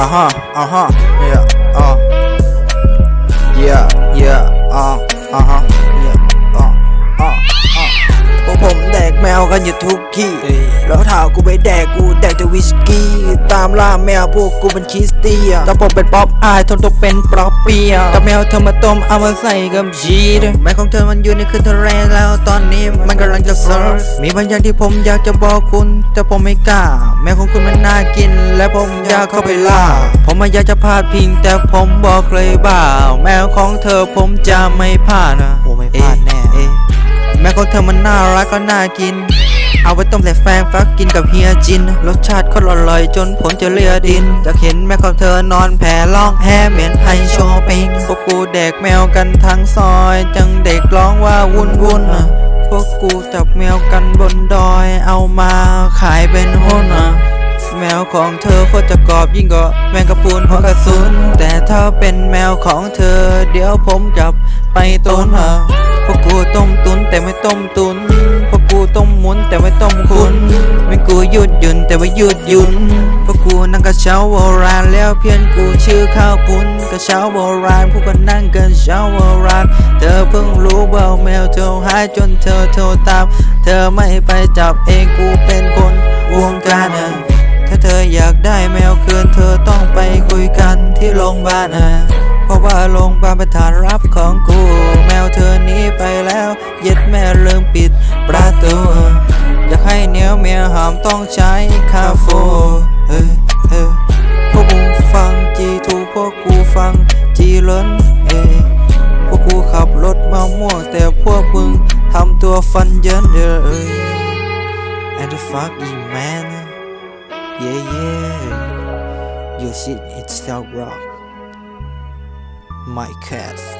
uh huh uh huh yeah uh yeah yeah uh uh huh yeah uh uh uh พวกผมแดกแมวกันอยู่ทุกที่แล้วถ้ากูไปแดกกูแดกแต่วิสกี้ ตามล่าแมวพวกกูเป็นคริสเตียนแต่ผมเป็นป๊อปอายทนตัวเป็นปลอปเปียแต่แมวเธอมาต้มเอามาใส่กับชีสแม่ของเธอมันอยู่ในคืนทะเลแล้วตอนนี้มันกำลังจะเซิร์ฟมีบางอย่างที่ผมอยากจะบอกคุณ แต่ผมไม่กล้า แมวของคุณมันน่ากิน และผมอยากเข้าไปล่า ผมไม่อยากจะพลาดพิง แต่ผมบอกเลยบ่าแมวของเธอผมจะไม่พลาดนะโอ้ไม่พลาดแน่แม่ของเธอมันน่ารักก็น่ากิน เอาไปต้มใส่แฟงฟักกินกับเฮียจิน รสชาติก็อร่อยจนผมจะเลียดินจะเห็นแม่ของเธอนอนแผ่ร้องแฮ่เหม็นไฮโชว์ปิงพวกกูแดกแมวกันทั้งซอย จังเด็กร้องว่าวุ่นวุ่นๆอะพวกกูจับแมวกันบนดอย เอามาขายเป็นหุ้นอะ แมวของเธอโคตรจะกรอบยิ่งกว่าแมงกะพรุนหัวกระสุน แต่ถ้าเป็นแมวของเธอ เดี๋ยวผมกลับไปต้นหาพวกกูต้มตุนแต่ไม่ต้มตุนพวกกูต้มหมุนแต่ไม่ต้มคุณไม่กูยืดหยุ่นแต่ว่ายืดหยุ่นพวกกูนั่งกระเช้าโบราณแล้วเพี้ยนกูชื่อข้าวปุ้นกระเช้าโบราณพวกก็นั่งกันเช้าโบราณเธอเพิ่งรู้เบาแมวเธอหายจนเธอโทรตาม เธอไม่ไปจับเองกูเป็นค พยาบาลเออเพราะว่าโรงพยาบาลเป็นฐานรับของกู แมวเธอหนี้ไปแล้ว เย็ดแม่ลืมปิดประตู อยากให้เหนียวเมียหามต้องใช้คาโฟเฮ้ยเฮ้ยพวกกูฟังจีถูกพวกกูฟังจีลินเอ้พวกกูขับรถมาม่วงแต่พวกมึงทำตัวฟันเยินเด้อเอ้ย and the fuck you man yeah yeah your shit it's so rock my cats.